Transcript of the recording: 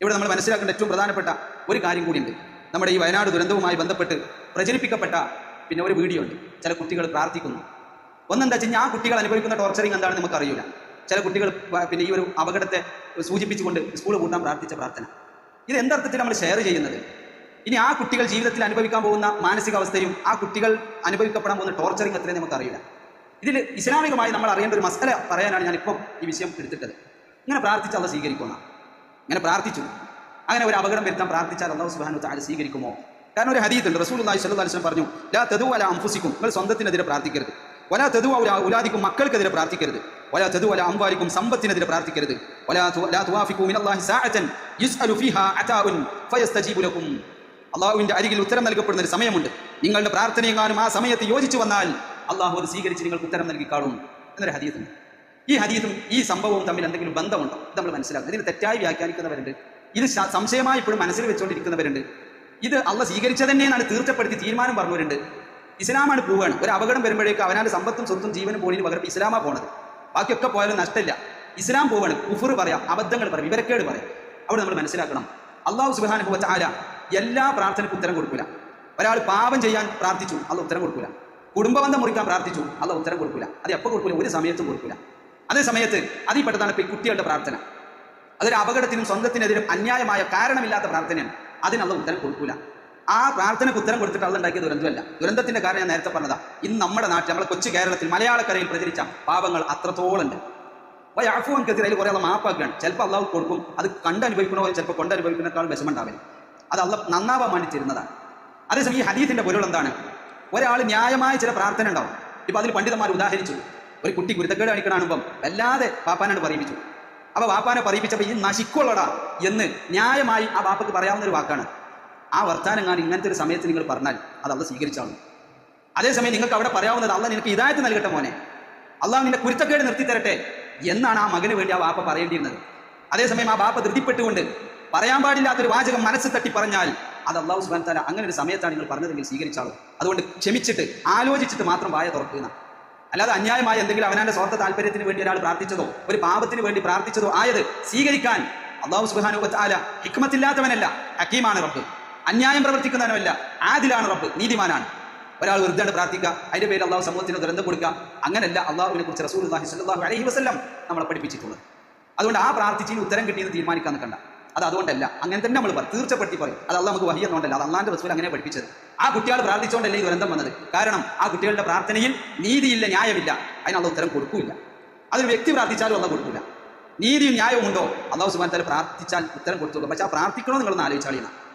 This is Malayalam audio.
ഇവിടെ നമ്മൾ മനസ്സിലാക്കേണ്ട ഏറ്റവും പ്രധാനപ്പെട്ട ഒരു കാര്യം കൂടിയുണ്ട്. നമ്മുടെ ഈ വയനാട് ദുരന്തവുമായി ബന്ധപ്പെട്ട് പ്രചരിപ്പിക്കപ്പെട്ട പിന്നെ ഒരു വീഡിയോ ഉണ്ട്. ചില കുട്ടികൾ പ്രാർത്ഥിക്കുന്നു. ഒന്നെന്താ വെച്ചാൽ ആ കുട്ടികൾ അനുഭവിക്കുന്ന ടോർച്ചറിങ് എന്താണെന്ന് നമുക്ക് അറിയില്ല ചില കുട്ടികൾ പിന്നെ ഈ ഒരു അപകടത്തെ സൂചിപ്പിച്ചുകൊണ്ട് സ്കൂൾ കൂട്ടാൻ പ്രാർത്ഥിച്ച പ്രാർത്ഥന. ഇത് എന്തർത്ഥത്തിൽ നമ്മൾ ഷെയർ ചെയ്യുന്നത്? ഇനി ആ കുട്ടികൾ ജീവിതത്തിൽ അനുഭവിക്കാൻ പോകുന്ന മാനസികാവസ്ഥയും ആ കുട്ടികൾ അനുഭവിക്കപ്പെടാൻ പോകുന്ന ടോർച്ചറിങ് എത്രയും നമുക്ക് അറിയില്ല ഇതിൽ ഇസ്ലാമികമായി നമ്മൾ അറിയേണ്ട ഒരു മസല പറയാനാണ് ഞാൻ ഇപ്പം ഈ വിഷയം എടുത്തിട്ടത്. ഇങ്ങനെ പ്രാർത്ഥിച്ച് അവ സ്വീകരിക്കുന്ന ഇങ്ങനെ പ്രാർത്ഥിച്ചു. അങ്ങനെ ഒരു അപകടം വരുത്താൻ പ്രാർത്ഥിച്ചാൽ അള്ളാഹു സുബാനു താല സ്വീകരിക്കുമോ? കാരണം ഒരു ഹദീത്ത് ഉണ്ട് റസൂൽ അള്ളാഹി സ്വല്ലു അലിസ്ലം പറഞ്ഞു ലാ തെതു അല അംഫുസിക്കും. നിങ്ങൾ സ്വന്തത്തിനെതിരെ പ്രാർത്ഥിക്കരുത്. വല തെതു ഉലാദിക്കും മക്കൾക്കെതിരെ പ്രാർത്ഥിക്കരുത്. വല തെതു അല അംബാരിക്കും സമ്പത്തിനെതിരെ പ്രാർത്ഥിക്കരുത്. അള്ളാഹുവിന്റെ അരികിൽ ഉത്തരം നൽകപ്പെടുന്ന ഒരു സമയമുണ്ട്. നിങ്ങളുടെ പ്രാർത്ഥനയെങ്ങാനും ആ സമയത്ത് യോജിച്ചു വന്നാൽ അള്ളാഹു അത് സ്വീകരിച്ച് നിങ്ങൾക്ക് ഉത്തരം നൽകിക്കാളും എന്നൊരു ഹദീസുണ്ട് ഈ ഹദീസും ഈ സംഭവവും തമ്മിൽ എന്തെങ്കിലും ബന്ധമുണ്ടോ? ഇത് നമ്മൾ മനസ്സിലാക്കണം. ഇതിന് തെറ്റായി വ്യാഖ്യാനിക്കുന്നവരുണ്ട്. ഇത് സംശയമായി ഇപ്പോഴും മനസ്സിൽ വെച്ചുകൊണ്ടിരിക്കുന്നവരുണ്ട്. ഇത് അള്ള സ്വീകരിച്ചത് തന്നെയാണ് തീർച്ചപ്പെടുത്തി തീരുമാനം പറഞ്ഞവരുണ്ട്. ഇസ്ലാമാണ് പോവുകയാണ് ഒരു അപകടം വരുമ്പോഴേക്ക് അവനാണ് സമ്പത്തും സ്വത്തും ജീവനും പോയി പകരം ഇസ്ലാമാ പോണത്. ബാക്കിയൊക്കെ പോയാലും നഷ്ടമില്ല. ഇസ്ലാം പോവാണ്. കുഫർ പറയാം അബദ്ധങ്ങൾ പറയാം വിവരക്കേട് പറയാം. അവിടെ നമ്മൾ മനസ്സിലാക്കണം. അള്ളാഹു സുബാന ആല എല്ലാ പ്രാർത്ഥനയ്ക്കും ഉത്തരം കൊടുക്കില്ല ഒരാൾ പാപം ചെയ്യാൻ പ്രാർത്ഥിച്ചു അത് ഉത്തരം കൊടുക്കില്ല കുടുംബബന്ധം മുറിക്കാൻ പ്രാർത്ഥിച്ചു അത് ഉത്തരം കൊടുക്കില്ല അത് എപ്പോൾ കൊടുക്കില്ല ഒരു സമയത്തും കൊടുക്കില്ല അതേ സമയത്ത് അതിൽ പെട്ടതാണ് ഈ കുട്ടികളുടെ പ്രാർത്ഥന. അതൊരു അപകടത്തിനും സ്വന്തത്തിനെതിരും അന്യായമായ കാരണമില്ലാത്ത പ്രാർത്ഥനയാണ്. അതിനുള്ള ഉത്തരം കൊടുക്കൂല. ആ പ്രാർത്ഥനയ്ക്ക് ഉത്തരം കൊടുത്തിട്ട് അത് ഉണ്ടാക്കിയ ദുരന്തമല്ല. ദുരന്തത്തിന്റെ കാരണം ഞാൻ നേരത്തെ പറഞ്ഞതാ. ഇന്ന് നമ്മുടെ നാട്ടിൽ നമ്മളെ കൊച്ചു കേരളത്തിൽ മലയാളക്കരയിൽ പ്രചരിച്ച പാപങ്ങൾ അത്രത്തോളം ഉണ്ട്. അപ്പോൾ യാഫുവൻക്കെതിരെ അതിൽ കുറേ അത് മാപ്പാക്കുകയാണ്. ചിലപ്പോൾ അള്ളാഹു കൊടുക്കും. അത് കണ്ടനുഭവിക്കണോ ചിലപ്പോൾ കൊണ്ടനുഭവിക്കുന്നതിനേക്കാൾ വിഷമുണ്ടാവില്ല അത് അള്ള നന്നാവാൻ വേണ്ടി തരുന്നതാണ്. അതേസമയം ഈ ഹദീസിന്റെ പൊരുൾ എന്താണ്? ഒരാൾ ന്യായമായ ചില പ്രാർത്ഥന ഉണ്ടാവും. ഇപ്പൊ അതിൽ പണ്ഡിതന്മാർ ഉദാഹരിച്ചു. ഒരു കുട്ടി കുരുത്തക്കേട് കാണിക്കണാണുമ്പം വല്ലാതെ പാപ്പാനോട് പറയിപ്പിച്ചു. അപ്പൊ വാപ്പാനെ പറയിപ്പിച്ചപ്പോൾ ഈ നശിക്കുള്ളടാ എന്ന് ന്യായമായി ആ വാപ്പക്ക് പറയാവുന്ന ഒരു വാക്കാണ്. ആ വർത്താനം വർത്താനങ്ങാൻ ഇങ്ങനത്തെ ഒരു സമയത്ത് നിങ്ങൾ പറഞ്ഞാൽ അത് അവിടെ സ്വീകരിച്ചാണ്. അതേസമയം നിങ്ങൾക്ക് അവിടെ പറയാവുന്നത് അള്ള നിനക്ക് ഇതായത് നൽകട്ടെ മോനെ. അള്ളാഹ് നിന്റെ കുരുത്തക്കേട് നിർത്തി തരട്ടെ എന്നാണ് ആ മകന് വേണ്ടി ആ വാപ്പ പറയേണ്ടിയിരുന്നത്. അതേസമയം ആ വാപ്പ ധൃതിപ്പെട്ടുകൊണ്ട് പറയാൻ പാടില്ലാത്തൊരു വാചകം മനസ്സ് തട്ടി പറഞ്ഞാൽ അത് അള്ളാഹു സുബാൻ താല അങ്ങനെ ഒരു സമയത്താണ് നിങ്ങൾ പറഞ്ഞതെങ്കിൽ സ്വീകരിച്ചാളും. അതുകൊണ്ട് ക്ഷമിച്ചിട്ട് ആലോചിച്ചിട്ട് മാത്രം വായ തുറക്കുക അല്ലാതെ അന്യായമായ എന്തെങ്കിലും അവനാന്റെ സ്വാർത്ഥ താല്പര്യത്തിന് വേണ്ടി ഒരാൾ പ്രാർത്ഥിച്ചതോ ഒരു പാപത്തിന് വേണ്ടി പ്രാർത്ഥിച്ചതോ ആയത് സ്വീകരിക്കാൻ അള്ളാഹു സുബാനു ആല ഹിക്മത്തില്ലാത്തവനല്ല ഹക്കീമാണ് റബ്ബ്. അന്യായം പ്രവർത്തിക്കുന്നവനല്ല ആദിലാണ് റബ്ബ് നീതിമാനാണ്. ഒരാൾ വെറുതെ പ്രാർത്ഥിക്കുക അതിന്റെ പേര് അള്ളാഹു സമൂഹത്തിന് ദുരന്തം കൊടുക്കുക അങ്ങനെയല്ല അള്ളാഹുവിനെ കുറിച്ച് റസൂൽ സല്ലാഹു അലൈഹി വസ്ലം നമ്മളെ പഠിപ്പിച്ചിട്ടുള്ളത്. അതുകൊണ്ട് ആ പ്രാർത്ഥിച്ചതിന് ഉത്തരം കിട്ടിയെന്ന് തീരുമാനിക്കാൻ നിൽക്കണ്ട അത് അതുകൊണ്ടല്ല. അങ്ങനെ തന്നെ നമ്മൾ പറയും. തീർച്ചപ്പെടുത്തി പറയും. അത് അല്ല നമുക്ക് വഹിയെന്നുണ്ടല്ല അത് അള്ളാന്റെ റസൂൽ അങ്ങനെ പഠിപ്പിച്ചത്. ആ കുട്ടികൾ പ്രാർത്ഥിച്ചുകൊണ്ടല്ലേ ഈ ദുരന്തം വന്നത്. കാരണം ആ കുട്ടികളുടെ പ്രാർത്ഥനയിൽ നീതിയില്ല ന്യായമില്ല. അതിനുള്ള ഉത്തരം കൊടുക്കില്ല. അതൊരു വ്യക്തി പ്രാർത്ഥിച്ചാലും അല്ല കൊടുക്കില്ല നീതിയും ന്യായവും ഉണ്ടോ അള്ളാഹു സുബാൻ തല പ്രാർത്ഥിച്ചാൽ ഉത്തരം കൊടുത്തുള്ളൂ. പക്ഷെ ആ പ്രാർത്ഥിക്കണോ നിങ്ങളൊന്ന് ആലോചിച്ചാളിയാണ്